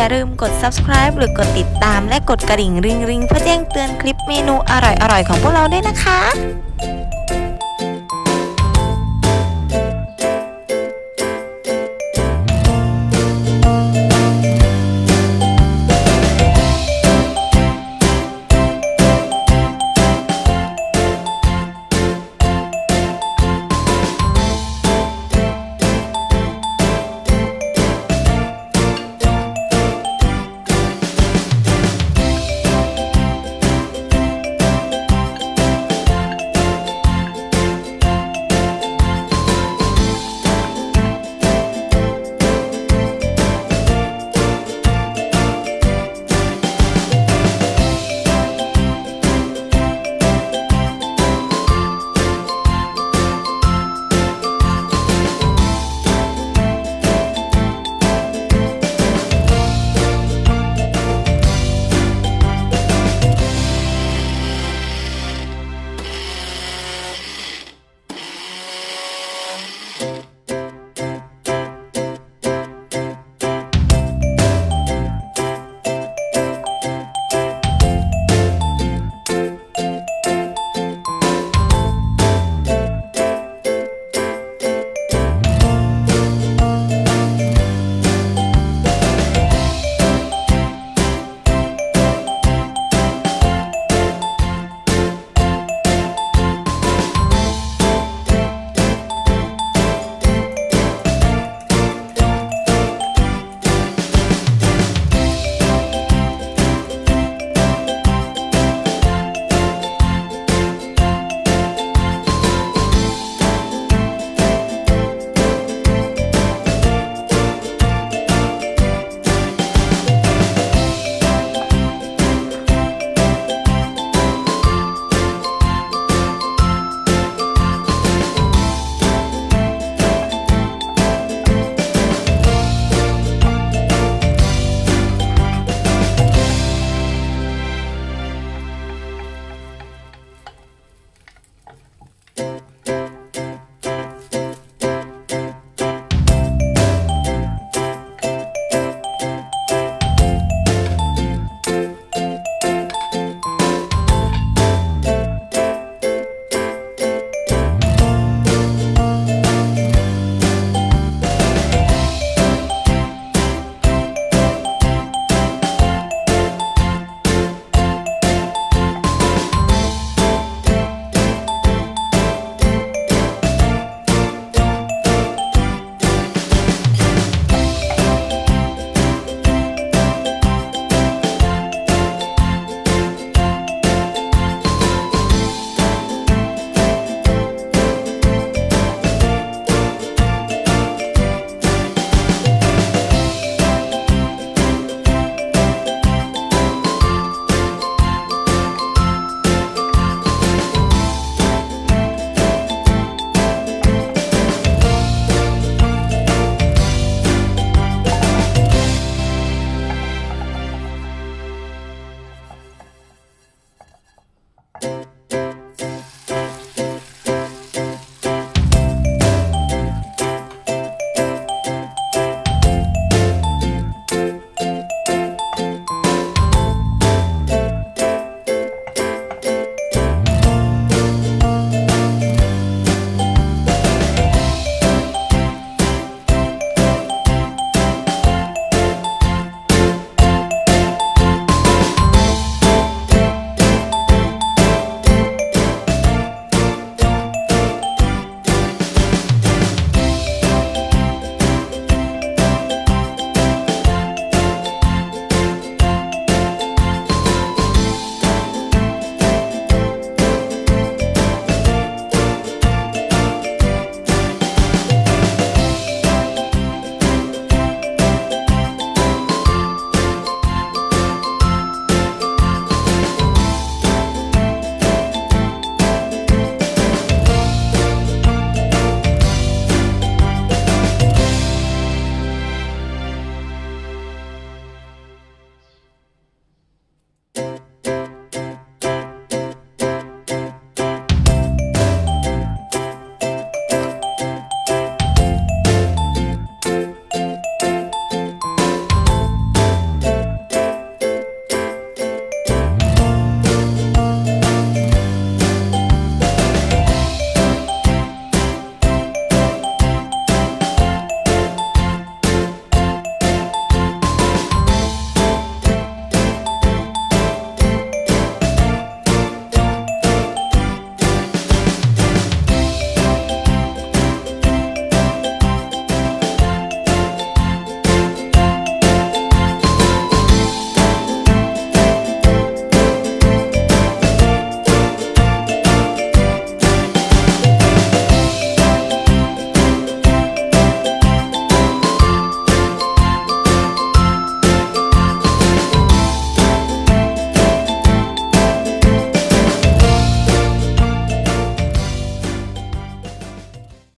อย่าลืมกด subscribe หรือกดติดตามและกดกระดิ่งริงริงๆเพื่อแจ้งเตือนคลิปเมนูอร่อยๆของพวกเราด้วยนะคะ